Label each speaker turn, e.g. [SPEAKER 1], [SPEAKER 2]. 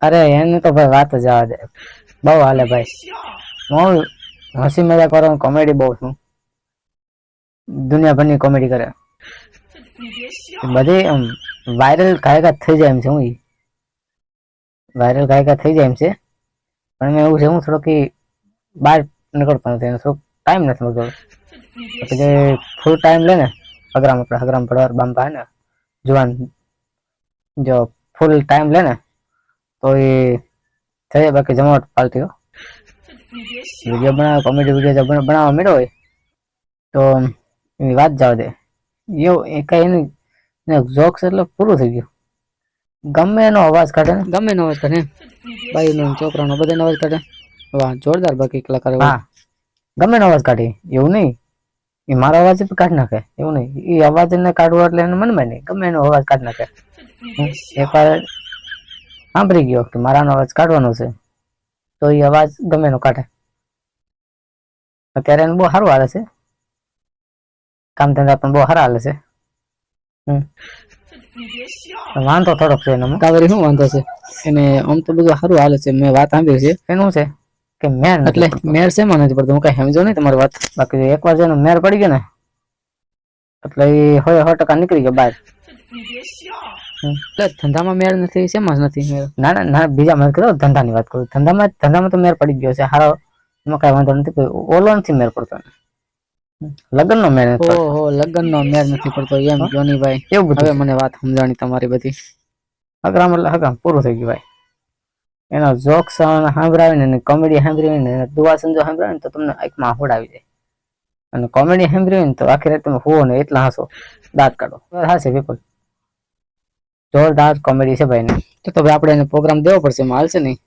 [SPEAKER 1] અરે, એની તો ભાઈ વાત જ દે. બહુ હાલે ભાઈ. હું હસી મજાક કરો કોમેડી બહુ છું. દુનિયાભરની કોમેડી કરે. બધી વાયરલ ગાયકા થઈ જાય એમ છે હું વાયરલ ગાયકા થઈ જાય એમ છે. પણ મેં એવું છે, હું થોડોક બહાર નીકળતો નથી, એનો ટાઈમ નથી મળતો. પછી ફૂલ ટાઈમ લે ને, હગરામ આપણે, હગરામ પડવાર બાંબા ને, જુવાન, જો ફૂલ ટાઈમ લે ને તો એ થઈ બાકી જમાવટ પાલતી હો. વીડિયો બનાવે કોમેડી વીડિયો બનાવવા મળ્યો હોય તો એની વાત જાવ દે. એવું એ કઈ એની જોક્સ એટલે પૂરું થઈ ગયું. ગમે એનો અવાજ કાઢે ને.
[SPEAKER 2] ગમે એનો અવાજ કાઢે. બાઈનો છોકરાનો બધાનો અવાજ કાઢે. વાહ જોરદાર બાકી કલાકાર વાહ.
[SPEAKER 1] હા ગમે એનો અવાજ કાઢે. એવું નહીં. એ મારો અવાજ પણ કાઢી નાખે. એવું નહીં. એ અવાજ ને કાઢવો એટલે એને મનમાં નહીં. ગમે એનો અવાજ કાઢી નાખે. એક એકવાર સાંભળી ગયો કે મારાનો અવાજ કાઢવાનો છે. તો એ અવાજ ગમે નો કાઢે. અત્યારે એને બહુ સારું હાલે છે. કામ ધંધા પણ બહુ સારા હાલે છે. હમ. વાંધો થોડોક છે એનો.
[SPEAKER 2] કાવેરી શું વાંધો છે? એને આમ તો બધું સારું હાલે છે. મેં વાત સાંભળી છે.
[SPEAKER 1] એનું છે? કે મેર
[SPEAKER 2] એટલે મેર મને નથી પડતો? હું કઈ સમજો નહીં તમારી વાત.
[SPEAKER 1] બાકી એકવાર જેનો મેર પડી ગયો ને એટલે એ હોય સો ટકા નીકળી ગયો બહાર.
[SPEAKER 2] એટલે ધંધામાં મેળ નથી શેમાં જ નથી મેળ?
[SPEAKER 1] ના ના ના બીજા મને કરો ધંધાની વાત કરું. ધંધામાં ધંધામાં તો મેર પડી ગયો છે. હારો એમાં કઈ વાંધો નથી ઓલો નથી મેર પડતો લગ્ન નો મેર
[SPEAKER 2] ઓહો લગ્ન નો મેળ નથી પડતો. એમ જોનીભાઈ
[SPEAKER 1] એવું બધું.
[SPEAKER 2] હવે મને વાત સમજાણી તમારી બધી.
[SPEAKER 1] હકરામ એટલે હકરામ પૂરું થઈ ગયું ભાઈ. એનો જોક સાંભળાવીને ને કોમેડી સાંભળીને દુવા સંજો સાંભળાવીને તો તમને આંખમાં આહોડ આવી જાય. અને કોમેડી સાંભળીને તો આખી રાત તમે હોવો ને એટલા હસો. દાંત કાઢો. હાશે વિપુલ. જોરદાર કોમેડી છે ભાઈ
[SPEAKER 2] તો તો આપડે એને પ્રોગ્રામ દેવો પડશે એમાં હાલશે નહીં?